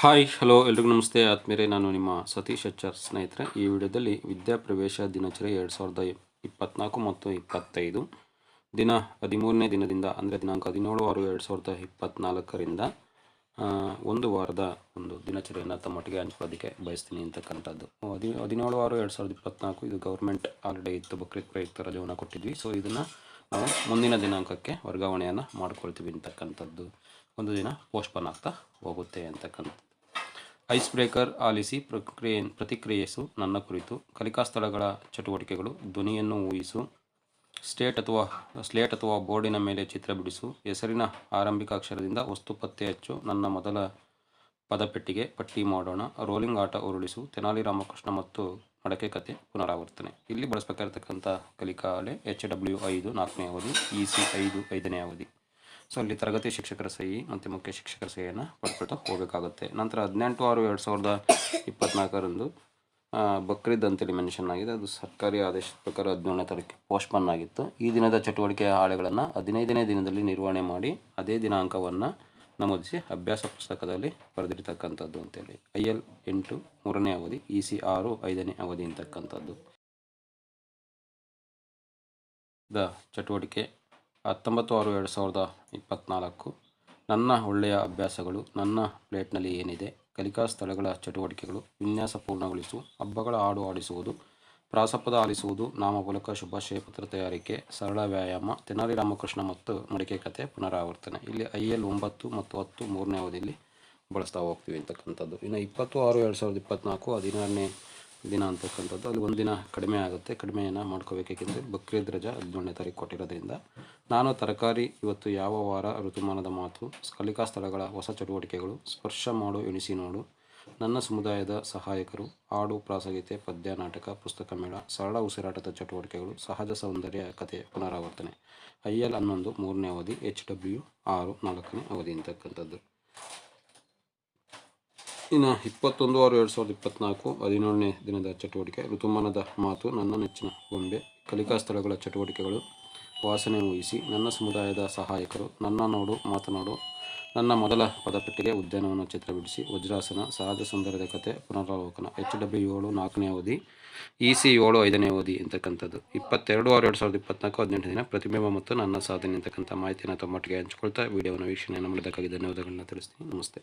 Hi, hello, ಎಲ್ರಿಗೂ ನಮಸ್ತೆ. ಆತ್ಮೀರೆ ನಾನು ನಿಮ್ಮ ಸತೀಶ್ ಅಚ್ಚರ್ ಸ್ನೇಹಿತರೆ. ಈ ವಿಡಿಯೋದಲ್ಲಿ ವಿದ್ಯಾಪ್ರವೇಶ ದಿನಚರಿ ಎರಡು ಸಾವಿರದ ಇಪ್ಪತ್ತ್ನಾಲ್ಕು ಮತ್ತು ಇಪ್ಪತ್ತೈದು ದಿನ ಹದಿಮೂರನೇ ದಿನದಿಂದ, ಅಂದರೆ ದಿನಾಂಕ ಹದಿನೇಳು ಆರು ಎರಡು ಸಾವಿರದ ಇಪ್ಪತ್ತ್ನಾಲ್ಕರಿಂದ ಒಂದು ವಾರದ ಒಂದು ದಿನಚರಿಯನ್ನು ತಮ್ಮೊಟ್ಟಿಗೆ ಹಂಚ್ಕೊಳ್ಳೋದಕ್ಕೆ ಬಯಸ್ತೀನಿ ಅಂತಕ್ಕಂಥದ್ದು. ಹದಿ, ಹದಿನೇಳು ಆರು ಎರಡು ಸಾವಿರದ ಇಪ್ಪತ್ತ್ನಾಲ್ಕು ಇದು ಗೌರ್ಮೆಂಟ್ ಹಾಲಿಡೇ ಇತ್ತು, ಬಕ್ರೀದ್ ಪ್ರಯುಕ್ತ ರಜವನ್ನು ಕೊಟ್ಟಿದ್ವಿ. ಸೊ ಇದನ್ನು ನಾವು ಮುಂದಿನ ದಿನಾಂಕಕ್ಕೆ ವರ್ಗಾವಣೆಯನ್ನು ಮಾಡ್ಕೊಳ್ತೀವಿ ಅಂತಕ್ಕಂಥದ್ದು. ಒಂದು ದಿನ ಪೋಸ್ಟ್ಪೋನ್ ಆಗ್ತಾ ಹೋಗುತ್ತೆ ಅಂತಕ್ಕಂಥದ್ದು. ಐಸ್ ಬ್ರೇಕರ್ ಆಲಿಸಿ ಪ್ರಕ್ರಿಯೆ, ಪ್ರತಿಕ್ರಿಯಿಸು ನನ್ನ ಕುರಿತು ಕಲಿಕಾ ಸ್ಥಳಗಳ ಚಟುವಟಿಕೆಗಳು, ಧ್ವನಿಯನ್ನು ಊಹಿಸು, ಸ್ಟೇಟ್ ಅಥವಾ, ಸ್ಲೇಟ್ ಅಥವಾ ಬೋರ್ಡಿನ ಮೇಲೆ ಚಿತ್ರ ಬಿಡಿಸು, ಹೆಸರಿನ ಆರಂಭಿಕ ಅಕ್ಷರದಿಂದ ವಸ್ತು ಪತ್ತೆ ಹಚ್ಚು, ನನ್ನ ಮೊದಲ ಪದಪೆಟ್ಟಿಗೆ ಪಟ್ಟಿ ಮಾಡೋಣ, ರೋಲಿಂಗ್ ಆಟ ಉರುಳಿಸು, ತೆನಾಲಿ ರಾಮಕೃಷ್ಣ ಮತ್ತು ಮಡಕೆ ಕತೆ ಪುನರಾವರ್ತನೆ. ಇಲ್ಲಿ ಬಳಸಬೇಕಾಗಿರ್ತಕ್ಕಂಥ ಕಲಿಕಾ ಅಲೆ ಎಚ್ ಡಬ್ಲ್ಯೂ ಐದು ನಾಲ್ಕನೇ ಅವಧಿ, ಇ ಸಿ ಐದು ಐದನೇ ಅವಧಿ. ಸೊ ಅಲ್ಲಿ ತರಗತಿ ಶಿಕ್ಷಕರ ಸಹಿ ಮುಖ್ಯ ಶಿಕ್ಷಕರ ಸಹಿಯನ್ನು ಪಡ್ಕೊಳ್ತಾ ಹೋಗಬೇಕಾಗುತ್ತೆ. ನಂತರ ಹದಿನೆಂಟು ಆರು ಎರಡು ಸಾವಿರದ ಇಪ್ಪತ್ನಾಲ್ಕರಂದು ಬಕ್ರೀದ್ ಅಂತೇಳಿ ಮೆನ್ಷನ್ ಆಗಿದೆ. ಅದು ಸರ್ಕಾರಿ ಆದೇಶದ ಪ್ರಕಾರ ಹದಿನೇಳನೇ ತಾರೀಕು ಪೋಸ್ಟ್ಪೋನ್ ಆಗಿತ್ತು. ಈ ದಿನದ ಚಟುವಟಿಕೆಯ ಹಾಳೆಗಳನ್ನು ಹದಿನೈದನೇ ದಿನದಲ್ಲಿ ನಿರ್ವಹಣೆ ಮಾಡಿ, ಅದೇ ದಿನಾಂಕವನ್ನು ನಮೂದಿಸಿ ಅಭ್ಯಾಸ ಪುಸ್ತಕದಲ್ಲಿ ಬರೆದಿರ್ತಕ್ಕಂಥದ್ದು ಅಂತೇಳಿ. ಐ ಎಲ್ ಎಂಟು ಮೂರನೇ ಅವಧಿ ಇ ಸಿ ಆರು ಐದನೇ ಅವಧಿ ಅಂತಕ್ಕಂಥದ್ದು. ದ ಚಟುವಟಿಕೆ ಹತ್ತೊಂಬತ್ತು ಆರು ಎರಡು ಸಾವಿರದ ಇಪ್ಪತ್ತ್ನಾಲ್ಕು ನನ್ನ ಒಳ್ಳೆಯ ಅಭ್ಯಾಸಗಳು, ನನ್ನ ಪ್ಲೇಟ್ನಲ್ಲಿ ಏನಿದೆ, ಕಲಿಕಾ ಸ್ಥಳಗಳ ಚಟುವಟಿಕೆಗಳು ವಿನ್ಯಾಸ ಪೂರ್ಣಗೊಳಿಸು, ಹಬ್ಬಗಳ ಹಾಡು ಆಡಿಸುವುದು ಪ್ರಾಸಪದ ಆಲಿಸುವುದು, ನಾಮಫಲಕ, ಶುಭಾಶಯ ಪತ್ರ ತಯಾರಿಕೆ, ಸರಳ ವ್ಯಾಯಾಮ, ತೆನಾಲಿ ರಾಮಕೃಷ್ಣ ಮತ್ತು ಮಡಿಕೆ ಕಥೆ ಪುನರಾವರ್ತನೆ. ಇಲ್ಲಿ ಐ ಎಲ್ ಒಂಬತ್ತು ಮತ್ತು ಹತ್ತು ಮೂರನೇ ಅವಧಿಯಲ್ಲಿ ಬಳಸ್ತಾ ಹೋಗ್ತೀವಿ ಅಂತಕ್ಕಂಥದ್ದು. ಇನ್ನು ಇಪ್ಪತ್ತು ಆರು ಎರಡು ಸಾವಿರದ ಇಪ್ಪತ್ತ್ನಾಲ್ಕು ಹದಿನಾರನೇ ದಿನ ಅಂತಕ್ಕಂಥದ್ದು. ಅದು ದಿನ ಕಡಿಮೆ ಆಗುತ್ತೆ. ಕಡಿಮೆಯನ್ನು ಮಾಡ್ಕೋಬೇಕೆಂದರೆ ಬಕ್ರೀದ್ ರಜಾ ಹದಿನೇಳನೇ ತಾರೀಕು ಕೊಟ್ಟಿರೋದ್ರಿಂದ ನಾನು ತರಕಾರಿ ಇವತ್ತು ಯಾವ ವಾರ ಋತುಮಾನದ ಮಾತು, ಕಲಿಕಾ ಸ್ಥಳಗಳ ಹೊಸ ಚಟುವಟಿಕೆಗಳು, ಸ್ಪರ್ಶ ಮಾಡು, ಎಣಿಸಿ ನೋಡು, ನನ್ನ ಸಮುದಾಯದ ಸಹಾಯಕರು, ಹಾಡು ಪ್ರಾಸಗೀತೆ ಪದ್ಯ, ನಾಟಕ, ಪುಸ್ತಕ ಮೇಳ, ಸರಳ ಉಸಿರಾಟದ ಚಟುವಟಿಕೆಗಳು, ಸಹಜ ಸೌಂದರ್ಯ ಕಥೆ ಪುನರಾವರ್ತನೆ, ಐ ಎಲ್ ಹನ್ನೊಂದು ಮೂರನೇ ಅವಧಿ, ಎಚ್ ಡಬ್ಲ್ಯೂ ಆರು ನಾಲ್ಕನೇ ಅವಧಿ ಅಂತಕ್ಕಂಥದ್ದು. ಇನ್ನು ಇಪ್ಪತ್ತೊಂದು ಆರು ಎರಡು ಸಾವಿರದ ಇಪ್ಪತ್ತ್ನಾಲ್ಕು ಹದಿನೇಳನೇ ದಿನದ ಚಟುವಟಿಕೆ, ಋತುಮಾನದ ಮಾತು, ನನ್ನ ನೆಚ್ಚಿನ ಗೊಂಬೆ, ಕಲಿಕಾ ಸ್ಥಳಗಳ ಚಟುವಟಿಕೆಗಳು, ವಾಸನೆ ಊಹಿಸಿ ನನ್ನ ಸಮುದಾಯದ ಸಹಾಯಕರು, ನನ್ನ ನೋಡು, ಮಾತನಾಡು, ನನ್ನ ಮೊದಲ ಪದಪಟ್ಟಿಗೆ ಉದ್ಯಾನವನ ಚಿತ್ರ ಬಿಡಿಸಿ, ವಜ್ರಾಸನ, ಸಹಜ ಸುಂದರದ ಕತೆ ಪುನರಾವಲೋಕನ, ಎಚ್ ಡಬ್ಲ್ಯೂ ಏಳು ನಾಲ್ಕನೇ ಅವಧಿ, ಇ ಸಿ ಏಳು ಐದನೇ ಅವಧಿ ಅಂತಕ್ಕಂಥದ್ದು ಇಪ್ಪತ್ತೆರಡು ಆರು ಎರಡು ಸಾವಿರದ ಇಪ್ಪತ್ನಾಲ್ಕು ಹದಿನೆಂಟು ದಿನ ಪ್ರತಿಬಿಂಬ ಮತ್ತು ನನ್ನ ಸಾಧನೆ ಅಂತಕ್ಕಂಥ ಮಾಹಿತಿಯನ್ನು ತಮ್ಮೊಟ್ಟಿಗೆ ಹಂಚಿಕೊಳ್ತಾ ವಿಡಿಯೋವನ್ನು ವೀಕ್ಷಣೆಯನ್ನು ಮಾಡಿದ್ದಕ್ಕಾಗಿ ಧನ್ಯವಾದಗಳನ್ನ ತಿಳಿಸ್ತೀನಿ. ನಮಸ್ತೆ.